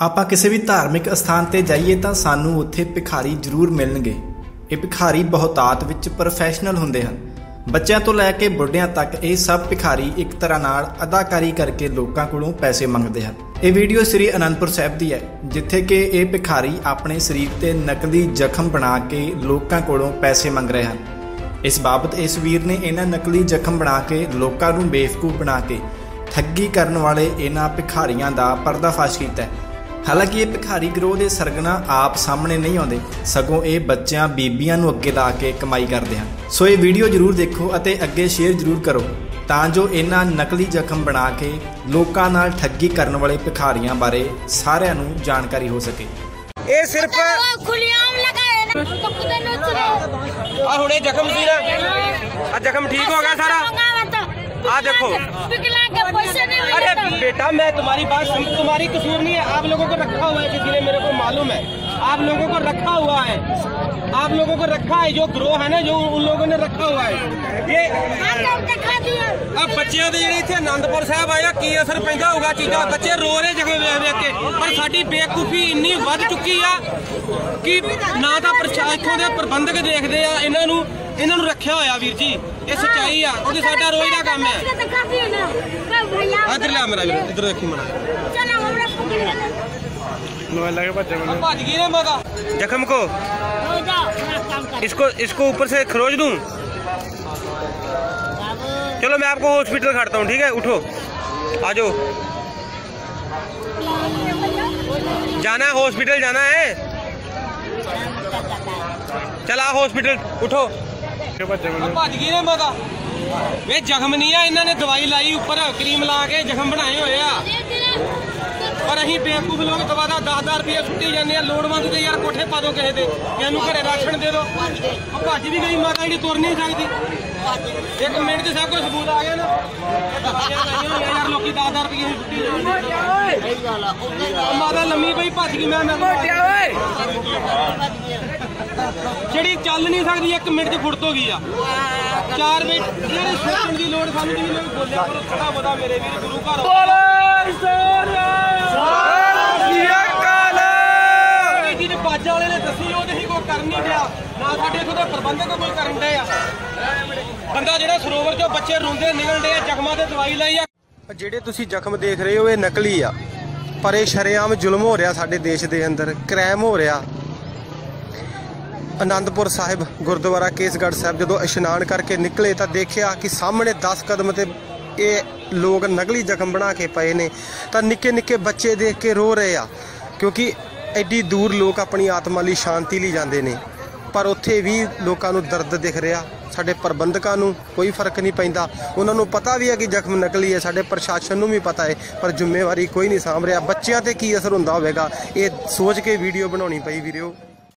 ਆਪਾਂ ਕਿਸੇ ਵੀ ਧਾਰਮਿਕ ਅਸਥਾਨ ਤੇ ਜਾਈਏ ਤਾਂ ਸਾਨੂੰ ਉੱਥੇ ਭਿਖਾਰੀ ਜ਼ਰੂਰ ਮਿਲਣਗੇ। ਇਹ ਭਿਖਾਰੀ ਬਹੁਤਾਤ ਵਿੱਚ ਪ੍ਰੋਫੈਸ਼ਨਲ ਹੁੰਦੇ ਹਨ। ਬੱਚਿਆਂ ਤੋਂ ਲੈ ਕੇ ਬੁੱਢਿਆਂ ਤੱਕ ਇਹ ਸਭ ਭਿਖਾਰੀ ਇੱਕ ਤਰ੍ਹਾਂ ਨਾਲ ਅਦਾਕਾਰੀ ਕਰਕੇ ਲੋਕਾਂ ਕੋਲੋਂ ਪੈਸੇ ਮੰਗਦੇ ਹਨ। ਇਹ ਵੀਡੀਓ ਸ੍ਰੀ ਅਨੰਦਪੁਰ ਸਾਹਿਬ ਦੀ ਹੈ, ਜਿੱਥੇ ਕਿ ਇਹ ਭਿਖਾਰੀ ਆਪਣੇ ਸਰੀਰ ਤੇ ਨਕਲੀ ਜ਼ਖਮ ਬਣਾ ਕੇ ਲੋਕਾਂ ਕੋਲੋਂ ਪੈਸੇ ਮੰਗ ਰਹੇ ਹਨ। ਇਸ ਬਾਬਤ ਇਸ ਵੀਰ ਨੇ ਇਹਨਾਂ ਨਕਲੀ ਜ਼ਖਮ ਬਣਾ ਕੇ ਲੋਕਾਂ ਨੂੰ ਬੇਵਕੂਫ ਬਣਾ ਕੇ ਠੱਗੀ ਕਰਨ ਵਾਲੇ ਇਹਨਾਂ ਭਿਖਾਰੀਆਂ ਦਾ ਪਰਦਾਫਾਸ਼ ਕੀਤਾ ਹੈ। ਹਾਲਾਂਕਿ ਇਹ ਭਿਖਾਰੀ ਗਰੋਹ ਦੇ ਸਰਗਣਾ ਆਪ ਸਾਹਮਣੇ ਨਹੀਂ ਆਉਂਦੇ। ਸਗੋਂ ਇਹ ਬੱਚਿਆਂ ਬੀਬੀਆਂ ਨੂੰ ਅੱਗੇ ਲਾ ਕੇ ਕਮਾਈ ਕਰਦੇ ਹਨ। ਸੋ ਇਹ ਵੀਡੀਓ ਜ਼ਰੂਰ ਦੇਖੋ ਅਤੇ ਅੱਗੇ ਸ਼ੇਅਰ ਜ਼ਰੂਰ ਕਰੋ ਤਾਂ ਜੋ ਇਹਨਾਂ ਨਕਲੀ ਜ਼ਖਮ ਬਣਾ ਕੇ ਲੋਕਾਂ ਨਾਲ ਠੱਗੀ ਕਰਨ ਵਾਲੇ ਭਿਖਾਰੀਆਂ ਬਾਰੇ ਸਾਰਿਆਂ ਨੂੰ ਜਾਣਕਾਰੀ ਹੋ ਸਕੇ। ਇਹ ਸਿਰਫ ਖੁਲੀਆਮ ਲਗਾਏ ਨਾ। ਕੁੱਤੇ ਨੂੰ ਚਲੇ ਜ਼ਖਮ ਸੀ ਨਾ। ਆ ਜ਼ਖਮ ਠੀਕ ਹੋ ਗਿਆ ਸਾਰਾ? आ देखो। पिघला के पैसे नहीं अरे मिले बेटा मैं तुम्हारी बात सुन तुम्हारी कसूर नहीं है आप लोगों को रखा हुआ है किसी ने मेरे को मालूम है आप लोगों को रखा हुआ है आप लोगों को रखा है जो ग्रोह है ना जो उन लोगों ने रखा हुआ है ये तो दिखा दिया ਆ ਬੱਚਿਆਂ ਦੇ ਜਿਹੜੇ ਇੱਥੇ ਆਨੰਦਪੁਰ ਸਾਹਿਬ ਆਇਆ ਕੀ ਅਸਰ ਪੈਂਦਾ ਹੋਊਗਾ ਚੀਜ਼ਾਂ ਬੱਚੇ ਰੋ ਰਹੇ ਜਗ੍ਹਾ ਵੇਖ ਵੇਖ ਕੇ ਪਰ ਸਾਡੀ ਬੇਵਕੂਫੀ ਇੰਨੀ ਵੱਧ ਚੁੱਕੀ ਆ ਕਿ ਨਾ ਤਾਂ ਪ੍ਰਸ਼ਾ ਇੱਥੋਂ ਦੇ ਪ੍ਰਬੰਧਕ ਦੇਖਦੇ ਆ ਇਹਨਾਂ ਨੂੰ ਇਹਨਾਂ ਨੂੰ ਰੱਖਿਆ ਹੋਇਆ ਵੀਰ ਜੀ ਇਹ ਸੱਚਾਈ ਆ ਕਿਉਂਕਿ ਸਾਡਾ ਰੋਜ਼ ਦਾ ਕੰਮ ਹੈ दिखा दिया ना कब भैया ਇੱਧਰ ਲਿਆ ਮੇਰਾ ਵੀਰ ਇੱਧਰ ਦੇਖੀ ਮਣਾ चलो हमरा पकड़ ले मोबाइल लगे बच्चे मैंने ਭੱਜ ਗਈ ਨੇ ਮਾਤਾ ਜ਼ਖਮ ਕੋ हो जाओ अपना काम कर इसको इसको ऊपर से खरोच दूं चलो मैं आपको हॉस्पिटल खड़ता हूँ ठीक है उठो आ जाओ जाना है हॉस्पिटल जाना है चला हॉस्पिटल उठो ਪਿੱਛੇ ਭੱਜੇ ਮੈਨੂੰ ਭੱਜ ਗਈ ਨੇ ਮਾਤਾ। ਵੇ ਜ਼ਖਮ ਨਹੀਂ ਆ, ਇਹਨਾਂ ਨੇ ਦਵਾਈ ਲਾਈ ਉੱਪਰ, ਕਰੀਮ ਲਾ ਕੇ ਜ਼ਖਮ ਬਣਾਏ ਹੋਏ ਆ। ਪਰ ਅਸੀਂ ਬੇਵਕੂਫ ਲੋਕ ਦੁਬਾਰਾ 10000 ਰੁਪਏ ਸੁੱਟੀ ਜਾਂਦੇ ਆ ਲੋੜਵੰਦ ਦੇ ਯਾਰ ਕੋਠੇ ਪਾ ਦੋ ਕਿਸੇ ਦੇ। ਇਹਨੂੰ ਘਰੇ ਰਾਸ਼ਨ ਦੇ ਦਿਓ ਭੱਜ ਵੀ ਗਈ, ਮਾਤਾ ਜਿਹੜੀ ਤੁਰ ਨਹੀਂ ਸਕਦੀ। ਇੱਕ ਮਿੰਟ 'ਚ ਸਭ ਕੁਝ ਸਬੂਤ ਆ ਗਿਆ ਨਾ। ਯਾਰ ਲੋਕੀ 10000 ਰੁਪਏ ਦੀ ਸੁੱਟੀ ਜਾਂਦੇ ਉਹ ਮਾਤਾ ਲੰਮੀ ਪਈ ਭੱਜ ਗਈ ਮੈਂ ਮੈਂ ਜਿਹੜੀ ਚੱਲ ਨਹੀਂ ਸਕਦੀ, ਇੱਕ ਮਿੰਟ 'ਚ ਫੁੱਟ ਹੋ ਗਈ ਆ। ਚਾਰ ਮਿੰਟ, ਜਿਹੜੇ ਸੋਚਣ ਦੀ ਲੋੜ ਸਾਨੂੰ ਜਿਵੇਂ ਬੋਲਿਆ ਕਰੋ ਥੋੜਾ ਬੋਦਾ ਮੇਰੇ ਵੀਰ, ਗੁਰੂ ਘਰ ਇਹ ਚੀਜ਼ ਬਾਜਾ ਵਾਲੇ ਨੇ ਦੱਸੀ ਉਹ ਤੇ ਹੀ ਕੋਈ ਕਰਨ ਨਹੀਂ ਡਿਆ ਨਾ ਸਾਡੇ ਦੇ ਪ੍ਰਬੰਧਕ ਕੋਈ ਕਰਨ ਡਿਆ ਬੰਦਾ ਜਿਹੜਾ ਸਰੋਵਰ ਚੋਂ ਬੱਚੇ ਰੋਂਦੇ ਨਿਕਲ ਡਿਆ ਜ਼ਖਮਾਂ ਤੇ ਦਵਾਈ ਲਾਈ ਆ। ਜਿਹੜੇ ਤੁਸੀਂ ਜ਼ਖਮ ਦੇਖ ਰਹੇ ਹੋ, ਇਹ ਨਕਲੀ ਆ। ਪਰ ਇਹ ਸ਼ਰੇਆਮ ਜ਼ੁਲਮ ਹੋ ਰਿਹਾ ਸਾਡੇ ਦੇਸ਼ ਦੇ ਅੰਦਰ, ਕ੍ਰਾਈਮ ਹੋ ਰਿਹਾ। ਅਨੰਦਪੁਰ ਸਾਹਿਬ, ਗੁਰਦੁਆਰਾ ਕੇਸਗੜ੍ਹ ਸਾਹਿਬ ਜਦੋਂ ਇਸ਼ਨਾਨ ਕਰਕੇ ਨਿਕਲੇ ਤਾਂ ਦੇਖਿਆ ਕਿ ਸਾਹਮਣੇ 10 ਕਦਮ ਤੇ ਇਹ ਲੋਕ ਨਕਲੀ ਜ਼ਖਮ ਬਣਾ ਕੇ ਪਏ ਨੇ। ਤਾਂ ਨਿੱਕੇ ਨਿੱਕੇ ਬੱਚੇ ਦੇਖ ਕੇ ਰੋ ਰਹੇ ਆ, ਕਿਉਂਕਿ ਐਡੀ ਦੂਰ ਲੋਕ ਆਪਣੀ ਆਤਮਾ ਲਈ ਸ਼ਾਂਤੀ ਲਈ ਜਾਂਦੇ ਨੇ। ਪਰ ਉੱਥੇ ਵੀ ਲੋਕਾਂ ਨੂੰ ਦਰਦ ਦਿਖ ਰਿਹਾ। ਸਾਡੇ ਪ੍ਰਬੰਧਕਾਂ ਨੂੰ ਕੋਈ ਫ਼ਰਕ ਨਹੀਂ ਪੈਂਦਾ। ਉਹਨਾਂ ਨੂੰ ਪਤਾ ਵੀ ਹੈ ਕਿ ਜ਼ਖਮ ਨਕਲੀ ਹੈ। ਸਾਡੇ ਪ੍ਰਸ਼ਾਸਨ ਨੂੰ ਵੀ ਪਤਾ ਹੈ, ਪਰ ਜ਼ਿੰਮੇਵਾਰੀ ਕੋਈ ਨਹੀਂ ਸਾਂਭ ਰਿਹਾ। ਬੱਚਿਆਂ ਤੇ ਕੀ ਅਸਰ ਹੁੰਦਾ ਹੋਵੇਗਾ, ਇਹ ਸੋਚ ਕੇ ਵੀਡੀਓ ਬਣਾਉਣੀ ਪਈ ਵੀਡੀਓ